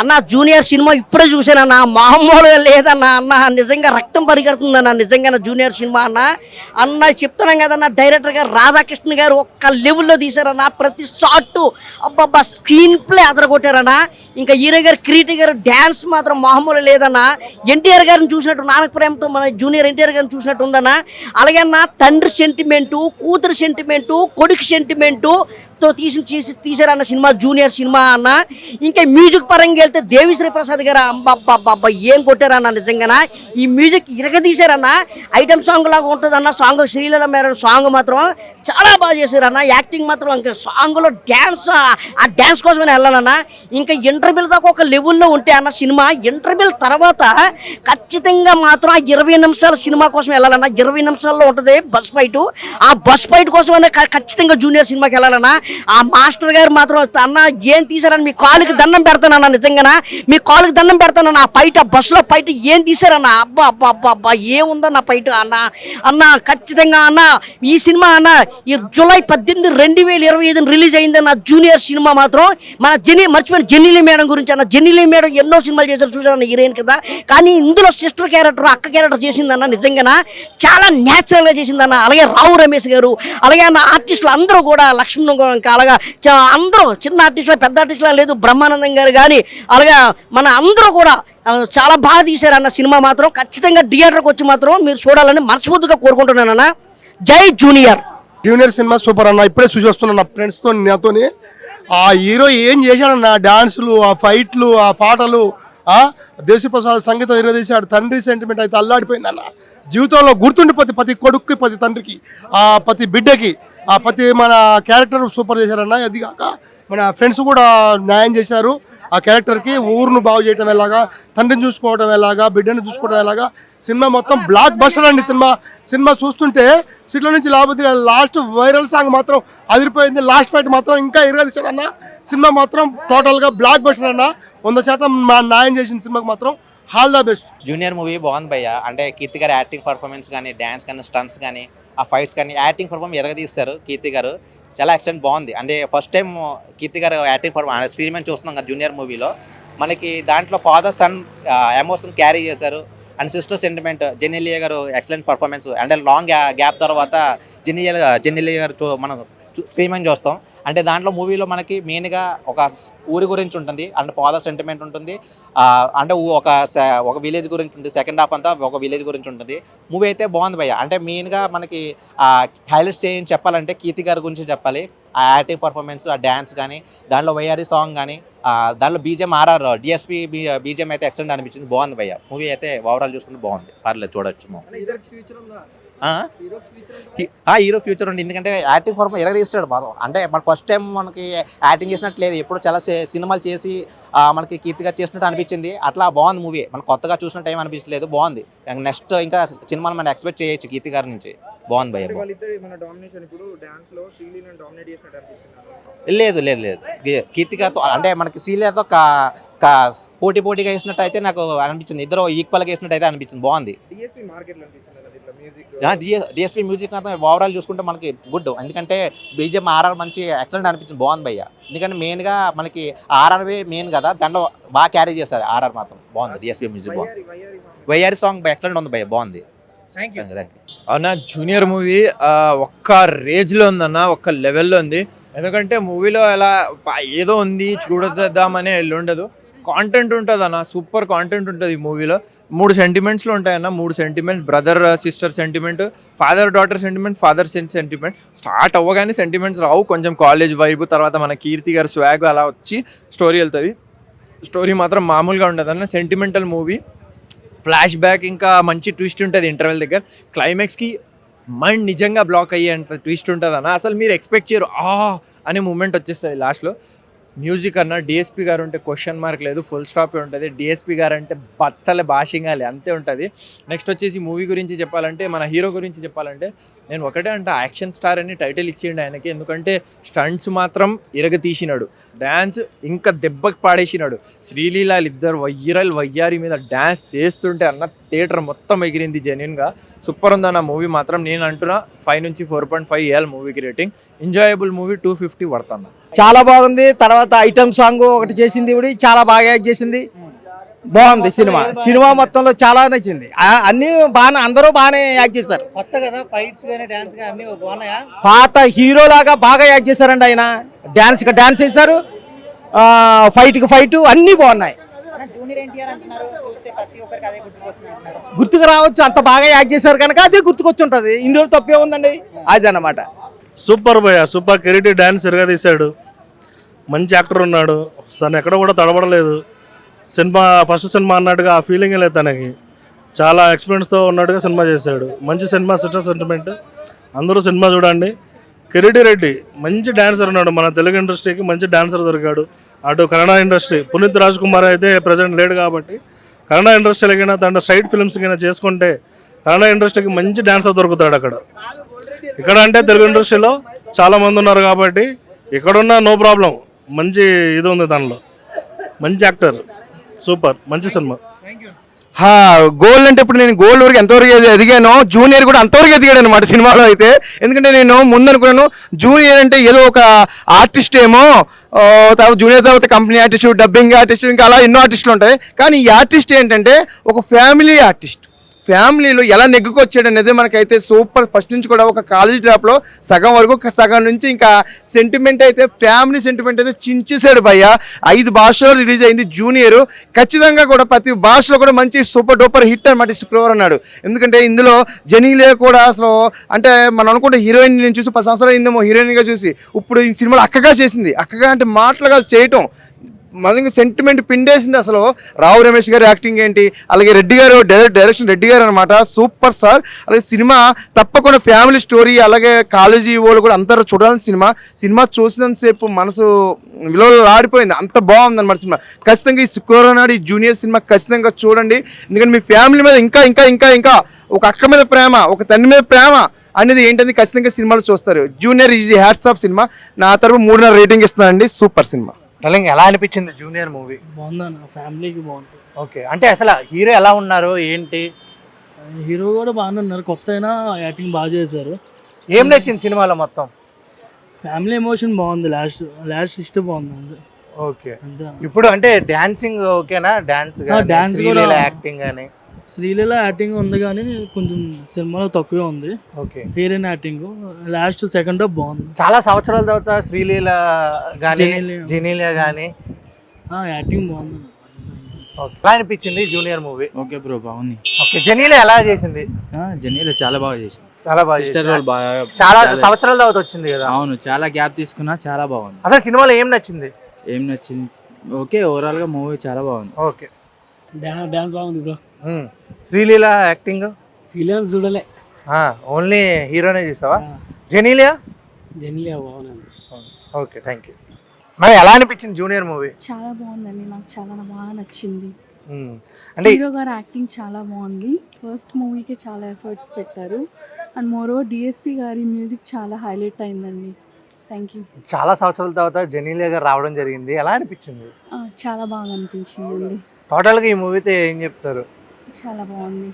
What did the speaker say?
అన్న junior cinema ఇప్పుడే చూసానన్న మామూలుగా లేదన్న అన్న నిజంగా రక్తం పరిగెడుతుందన్న నిజంగా జూనియర్ సినిమా అన్న. అన్న చెప్తున్నాం కదన్న డైరెక్టర్ గారు రాధాకృష్ణ గారు ఒక్క లెవెల్లో తీశారన్న. ప్రతి షాట్ అబ్బాబ్బా స్క్రీన్ ప్లే అదరగొట్టారన్న. ఇంకా హీరో గారు క్రియేటివ్ గారు డ్యాన్స్ మాత్రం మామూలు లేదన్న. ఎన్టీఆర్ గారిని చూసినట్టు నానక ప్రేమతో మన జూనియర్ ఎన్టీఆర్ గారిని చూసినట్టు ఉందన్న. అలాగే అన్న తండ్రి సెంటిమెంటు కూతురు సెంటిమెంటు కొడుకు సెంటిమెంటు తో తీసి తీసి తీసారన్న సినిమా జూనియర్ సినిమా అన్న. ఇంకా మ్యూజిక్ పరంగా వెళ్తే దేవిశ్రీ ప్రసాద్ గారు అబ్బబ్బబ్బబ్బ ఏం కొట్టారన్న నిజంగాన? ఈ మ్యూజిక్ ఇరగదీశారన్న. ఐటమ్ సాంగ్ లాగా ఉంటుందన్న సాంగ్ శ్రీలీల మేర సాంగ్ మాత్రం చాలా బాగా చేశారన్న. యాక్టింగ్ మాత్రం ఇంకా సాంగ్లో డ్యాన్స్ ఆ డ్యాన్స్ కోసమే వెళ్ళాలన్న. ఇంకా ఇంటర్వ్యూల దాకా ఒక లెవెల్లో ఉంటే అన్న సినిమా. ఇంటర్వ్యూల తర్వాత ఖచ్చితంగా మాత్రం ఆ ఇరవై నిమిషాల సినిమా కోసం వెళ్ళాలన్న. ఇరవై నిమిషాల్లో ఉంటుంది బస్ ఫైట్. ఆ బస్ ఫైట్ కోసం ఖచ్చితంగా జూనియర్ సినిమాకి వెళ్ళాలన్నా. ఆ మాస్టర్ గారు మాత్రం అన్న ఏం తీసారని మీ కాలుకి దండం పెడతానన్న నిజంగానా? మీ కాలుకి దండం పెడతానన్న ఆ పైట బస్సులో పైట ఏం తీసారన్న అబ్బా అబ్బా అబ్బా అబ్బా ఏముందన్న పైట అన్న. అన్న ఖచ్చితంగా అన్న ఈ సినిమా అన్న ఈ జూలై పద్దెనిమిది రెండు వేల ఇరవై ఐదున రిలీజ్ అయిందన్న జూనియర్ సినిమా మాత్రం మన జెనీ మర్చిపోయిన జెన్నీలి మేడం గురించి అన్న. జెన్నీలి మేడం ఎన్నో సినిమాలు చేశారు చూసారన్న హీరోయిన్ కదా. కానీ ఇందులో సిస్టర్ క్యారెక్టర్ అక్క క్యారెక్టర్ చేసిందన్న నిజంగానా? చాలా న్యాచురల్గా చేసిందన్న. అలాగే రావు రమేష్ గారు అలాగే అన్న ఆర్టిస్టులు అందరూ కూడా లక్ష్మణ్ ఇంకా అలాగా చ- అందరూ చిన్న ఆర్టిస్టులు పెద్ద ఆర్టిస్టులు లేదు బ్రహ్మానందం గారు కానీ అలాగే మన అందరూ కూడా చాలా బాగా తీశారన్న సినిమా మాత్రం. ఖచ్చితంగా థియేటర్కి వచ్చి మాత్రం మీరు చూడాలని మనస్ఫూర్తిగా కోరుకుంటున్నానన్న జై జూనియర్. జూనియర్ సినిమా సూపర్ అన్న ఇప్పుడే చూసి వస్తున్నాను నా ఫ్రెండ్స్తో నాతోని. ఆ హీరో ఏం చేశాడన్న డాన్సులు ఆ ఫైట్లు ఆ పాటలు దేశప్రసాద్ సంగీతం ఎరదీశాడు తండ్రి సెంటిమెంట్ అయితే అల్లాడిపోయిందన్న జీవితంలో గుర్తుండిపోతే ప్రతి కొడుక్కి ప్రతి తండ్రికి ఆ ప్రతి బిడ్డకి. ఆ ప్రతి మన క్యారెక్టర్ సూపర్ చేశారన్న అది కాక మన ఫ్రెండ్స్ కూడా న్యాయం చేశారు. ఆ క్యారెక్టర్కి ఊరును బాగు చేయడం ఎలాగా తండ్రిని చూసుకోవడం ఎలాగా బిడ్డని చూసుకోవడం ఎలాగా సినిమా మొత్తం బ్లాక్ బస్టర్ అండి సినిమా. సినిమా చూస్తుంటే సీట్ల నుంచి లేకపోతే లాస్ట్ వైరల్ సాంగ్ మాత్రం అదిరిపోయింది. లాస్ట్ ఫైట్ మాత్రం ఇంకా ఇరగదీశాడు సినిమా మాత్రం టోటల్గా బ్లాక్ బస్టర్ అన్న. వంద శాతం మా న్యాయం చేసిన సినిమాకి మాత్రం hall the best Junior movie బాగుంది భయ్య. అంటే కీర్తి గారి యాక్టింగ్ పర్ఫార్మెన్స్ కానీ డ్యాన్స్ కానీ స్టంట్స్ కానీ ఆ ఫైట్స్ కానీ యాక్టింగ్ పర్ఫార్మ్ ఎరగదీస్తారు కీర్తి గారు. చాలా ఎక్సలెంట్ బాగుంది. అంటే ఫస్ట్ టైం కీర్తి గారు యాక్టింగ్ పర్ఫార్మ్ స్క్రీన్ మీద చూస్తున్నాం కదా జూనియర్ మూవీలో మనకి దాంట్లో ఫాదర్ సన్ ఎమోషన్ క్యారీ చేశారు. And sister sentiment Genelia garu excellent performance అంటే లాంగ్ గ్యాప్ తర్వాత జెన్నెలియా జెన్నెలియా గారు చూ- మనం స్క్రీన్ మీద చూస్తాం. అంటే దాంట్లో మూవీలో మనకి మెయిన్గా ఒక ఊరి గురించి ఉంటుంది. అండ్ ఫాదర్ సెంటిమెంట్ ఉంటుంది. అంటే ఒక ఒక విలేజ్ గురించి ఉంటుంది. సెకండ్ హాఫ్ అంతా ఒక విలేజ్ గురించి ఉంటుంది. మూవీ అయితే బాగుంది భయ్య. అంటే మెయిన్గా మనకి హైలైట్స్ ఏం చెప్పాలంటే కీర్తి గారి గురించి చెప్పాలి. ఆ యాక్టింగ్ పర్ఫార్మెన్స్ ఆ డ్యాన్స్ కానీ దాంట్లో వైఆర్ఈ సాంగ్ కానీ దాంట్లో బీజేఎం ఆర్ఆర్ డిఎస్పీ బీజేఎం అయితే ఎక్సలెంట్ అనిపించింది. బాగుంది భయ్య. మూవీ అయితే ఓవరాల్ చూసుకుంటే బాగుంది. పర్లేదు చూడొచ్చు మనం. హీరో ఫ్యూచర్ ఉంది ఎందుకంటే యాక్టింగ్ ఫార్మ్ ఎలా తీస్తాడు బాగా అంటే మన ఫస్ట్ టైం మనకి యాక్టింగ్ చేసినట్టు లేదు. ఎప్పుడు చాలా సినిమాలు చేసి ఆ, మనకి కీర్తిగా చేసినట్టు అనిపించింది. అట్లా బాగుంది మూవీ మనం కొత్తగా చూసిన టైం అనిపించలేదు. బాగుంది. నెక్స్ట్ ఇంకా సినిమాలు మనం ఎక్స్పెక్ట్ చేయొచ్చు కీర్తి గారి నుంచి. బాగుంది అనిపించింది? లేదు లేదు లేదు. కీర్తికతో అంటే మనకి కా- పోటీ పోటీగా వేసినట్టు అయితే నాకు అనిపించింది. ఇద్దరు ఈక్వల్గా వేసినట్టు అయితే అనిపించింది. బాగుంది. డిఎస్పీ మ్యూజిక్ అంతా ఓవరాల్ చూసుకుంటే మనకి గుడ్ ఎందుకంటే బీజేఎం ఆర్ఆర్ మంచి ఎక్సలెంట్ అనిపించింది. బాగుంది భయ్య. ఎందుకంటే మెయిన్గా మనకి ఆర్ఆర్వే మెయిన్ కదా. దాంట్లో బాగా క్యారీ చేస్తారు ఆర్ఆర్ మాత్రం. బాగుంది డిఎస్పీ మ్యూజిక్ బాగుంది. వైఆర్ సాంగ్ ఎక్సలెంట్ ఉంది భయ్య. బాగుంది. అన్న జూనియర్ మూవీ ఒక్క రేంజ్లో ఉందన్న ఒక్క లెవెల్లో ఉంది. ఎందుకంటే మూవీలో ఎలా ఏదో ఉంది చూడదామనే ఉండదు కాంటెంట్ ఉంటుంది అన్న సూపర్ కాంటెంట్ ఉంటుంది ఈ మూవీలో మూడు సెంటిమెంట్స్లో ఉంటాయన్న మూడు sentiments brother sister sentiment father daughter sentiment father sentiment start అవ్వగానే సెంటిమెంట్స్ రావు కొంచెం కాలేజ్ వైబ్ తర్వాత మన కీర్తి గారి స్వాగ్ అలా వచ్చి స్టోరీ వెళ్తుంది. స్టోరీ మాత్రం మామూలుగా ఉండదు అన్న సెంటిమెంటల్ మూవీ ఫ్లాష్ బ్యాక్ ఇంకా మంచి ట్విస్ట్ ఉంటుంది ఇంటర్వెల్ దగ్గర. క్లైమాక్స్కి మైండ్ నిజంగా బ్లాక్ అయ్యేంత ట్విస్ట్ ఉంటుంది అన్న అసలు మీరు ఎక్స్పెక్ట్ చేయరు ఆ అనే మూమెంట్ వచ్చేస్తుంది లాస్ట్లో మ్యూజిక్ అన్న డిఎస్పి గారు ఉంటే క్వశ్చన్ మార్క్ లేదు ఫుల్ స్టాప్ ఉంటుంది. డిఎస్పి గారు అంటే బత్తల భాషింగాలి అంతే ఉంటుంది. నెక్స్ట్ వచ్చేసి మూవీ గురించి చెప్పాలంటే మన హీరో గురించి చెప్పాలంటే నేను ఒకటే అంటే యాక్షన్ స్టార్ అని టైటిల్ ఇచ్చిండు ఆయనకి. ఎందుకంటే స్టంట్స్ మాత్రం ఇరగ తీసినాడు డ్యాన్స్ ఇంకా దెబ్బకి పాడేసినాడు. శ్రీలీలాలు ఇద్దరు వయ్యరాలు వయ్యారి మీద డ్యాన్స్ చేస్తుంటే అన్న థియేటర్ మొత్తం ఎగిరింది జెన్యున్గా సూపర్ ఉందన్న మూవీ మాత్రం నేను అంటున్నా ఫైవ్ నుంచి ఫోర్ పాయింట్ ఫైవ్ ఇవ్వాలి మూవీకి rating enjoyable movie two fifty పడుతున్నా చాలా బాగుంది. తర్వాత ఐటమ్ సాంగ్ ఒకటి చేసింది ఇవిడి చాలా బాగా యాక్ట్ చేసింది. బాగుంది సినిమా. సినిమా మొత్తంలో చాలా నచ్చింది. అన్ని బాగానే అందరూ బాగానే యాక్ట్ చేశారు. కొత్త కదా ఫైట్స్ కానీ డాన్స్ కానీ అన్ని బాగున్నాయా? పాత హీరో లాగా బాగా యాక్ట్ చేశారండి ఆయన. డాన్స్ డాన్స్ చేశారు ఫైట్కి ఫైట్ అన్ని బాగున్నాయి. జూనియర్ ఎన్టీఆర్ అంటున్నారు. చూస్తే ప్రతి ఒక్కరికి అదే గుర్తుకొస్తుంది అంటున్నారు. గుర్తుకు రావచ్చు అంత బాగా యాక్ట్ చేశారు కనుక అదే గుర్తుకొచ్చి ఉంటది ఇందులో తప్పే ఉందండి. అది అన్నమాట. సూపర్ భయ సూపర్ కెరీటి డ్యాన్స్ తీశాడు. మంచి యాక్టర్ ఉన్నాడు. తను ఎక్కడ కూడా తడబడలేదు. సినిమా ఫస్ట్ సినిమా అన్నట్టుగా ఆ ఫీలింగ్ లేదు తనకి. చాలా ఎక్స్పీరియన్స్తో ఉన్నట్టుగా సినిమా చేశాడు. మంచి సినిమా సిస్టర్ సెంటిమెంట్ అందరూ సినిమా చూడండి. కిరీటి రెడ్డి మంచి డాన్సర్ ఉన్నాడు. మన తెలుగు ఇండస్ట్రీకి మంచి డాన్సర్ దొరికాడు. అటు కన్నడ ఇండస్ట్రీ పునీత్ రాజ్ కుమార్ అయితే ప్రజెంట్ లేడు కాబట్టి కన్నడ ఇండస్ట్రీలకైనా తన సైడ్ ఫిల్మ్స్ కైనా చేసుకుంటే కన్నడ ఇండస్ట్రీకి మంచి డాన్సర్ దొరుకుతాడు అక్కడ. ఇక్కడ అంటే తెలుగు ఇండస్ట్రీలో చాలా మంది ఉన్నారు కాబట్టి ఇక్కడున్న నో ప్రాబ్లం. మంచి ఇది ఉంది దానిలో. మంచి యాక్టర్. సూపర్. మంచి సినిమా. హా గోల్డ్ అంటే ఇప్పుడు నేను గోల్డ్ వరకు ఎంతవరకు ఎది- ఎదిగానో జూనియర్ కూడా అంతవరకు ఎదిగాడు అనమాట సినిమాలో అయితే. ఎందుకంటే నేను ముందు అనుకున్నాను జూనియర్ అంటే ఏదో ఒక ఆర్టిస్ట్ ఏమో తర్వాత జూనియర్ తర్వాత కంపెనీ ఆర్టిస్ట్ డబ్బింగ్ ఆర్టిస్ట్ ఇంకా అలా ఎన్నో ఆర్టిస్టులు ఉంటాయి. కానీ ఈ ఆర్టిస్ట్ ఏంటంటే ఒక ఫ్యామిలీ ఆర్టిస్ట్ ఫ్యామిలీలో ఎలా నెగ్గుకొచ్చాడు అనేది మనకైతే సూపర్. ఫస్ట్ నుంచి కూడా ఒక కాలేజ్ డ్రాప్లో సగం వరకు సగం నుంచి ఇంకా సెంటిమెంట్ అయితే ఫ్యామిలీ సెంటిమెంట్ అయితే చించేశాడు భయ్య. ఐదు భాషలో రిలీజ్ అయింది జూనియర్ ఖచ్చితంగా కూడా ప్రతి భాషలో కూడా మంచి సూపర్ డూపర్ హిట్ అనమాట శుక్రవారం అన్నాడు ఎందుకంటే ఇందులో జనీలే కూడా అసలు అంటే మనం అనుకుంటే హీరోయిన్ నేను చూసి పది సంవత్సరాలు అయిందేమో హీరోయిన్గా చూసి. ఇప్పుడు ఈ సినిమాలో అక్కగా చేసింది. అక్కగా అంటే మాటలుగా చేయటం. మనకి సెంటిమెంట్ పిండేసింది అసలు. రావు రమేష్ గారి యాక్టింగ్ ఏంటి? అలాగే రెడ్డి గారు డైరెక్షన్ రెడ్డి గారు అనమాట సూపర్ సార్. అలాగే సినిమా తప్పకుండా ఫ్యామిలీ స్టోరీ అలాగే కాలేజీ వాళ్ళు కూడా అందరూ చూడాలని సినిమా. సినిమా చూసినంతసేపు మనసు విలువలు ఆడిపోయింది అంత బాగుంది అనమాట సినిమా. ఖచ్చితంగా ఈ శుక్రవారం నాడు ఈ జూనియర్ సినిమా ఖచ్చితంగా చూడండి. ఎందుకంటే మీ ఫ్యామిలీ మీద ఇంకా ఇంకా ఇంకా ఇంకా ఒక అక్క మీద ప్రేమ ఒక తండ్రి మీద ప్రేమ అనేది ఏంటని ఖచ్చితంగా సినిమాలు చూస్తారు. Junior is hats off cinema నా తరపు మూడున్నర రేటింగ్ ఇస్తున్నానండి సూపర్ సినిమా. డార్లింగ్ ఎలా అనిపించింది జూనియర్ మూవీ బాగుందన్న ఫ్యామిలీకి బాగుంటుంది ఓకే అంటే అసలు హీరో ఎలా ఉన్నారు ఏంటి? హీరో కూడా బాగానే ఉన్నారు కొత్త అయినా యాక్టింగ్ బాగా చేశారు. ఏం నచ్చింది సినిమాలో మొత్తం? ఫ్యామిలీ ఎమోషన్ బాగుంది లాస్ట్ లాస్ట్ ఇష్టం బాగుంది ఓకే ఇప్పుడు అంటే డాన్సింగ్ ఓకేనా డాన్స్ కూడా- యాక్టింగ్ కానీ శ్రీలీల యాక్టింగ్ ఉంది కానీ కొంచెం సినిమాలో తక్కువే ఉంది. Okay. Heroine acting. Last second half బాగుంది. చాలా సంవత్సరాల తర్వాత శ్రీలీల కానీ జెనీలియా. కానీ ఆ, యాక్టింగ్ బాగుంది. ఓకే. ఎలా అనిపించింది జూనియర్ మూవీ? ఓకే బ్రో బాగుంది. ఓకే జెనీలియా ఎలా చేసింది? జర్నీలో చాలా బాగా చేసింది. చాలా బాగా సిస్టర్? రోల్ బాగా చాలా సంవత్సరాల తర్వాత వచ్చింది కదా? అవును చాలా గ్యాప్ తీసుకున్నా చాలా బాగుంది. అసలు సినిమాలో ఏం నచ్చింది? ఏం నచ్చింది? ఓకే ఓవరాల్గా మూవీ చాలా బాగుంది. ఓకే. డాన్స్ బాగుంది బ్రో. శ్రీలీల యాక్టింగ్ శ్రీలీల చూడలే. ఓన్లీ హీరోనే చూసావా? జెనీలియా? జెనిలియా బాగుంది. ఓకే థ్యాంక్ యూ మరి ఎలా అనిపించింది జూనియర్ మూవీ చాలా బాగుందండి. నాకు చాలా బాగా నచ్చింది. అంటే హీరో గారు యాక్టింగ్ చాలా బాగుంది. ఫస్ట్ మూవీకి చాలా ఎఫర్ట్స్ పెట్టారు. అండ్ మోర్ ఓవర్ డిఎస్పి గారి మ్యూజిక్ చాలా హైలైట్ అయిందండి. థ్యాంక్ యూ చాలా సంవత్సరాల తర్వాత జెనీలియా గారు రావడం జరిగింది. ఎలా అనిపించింది? చాలా బాగా అనిపించిందండి. టోటల్గా ఈ మూవీతో ఏం చెప్తారు? చాలా బాగుంది.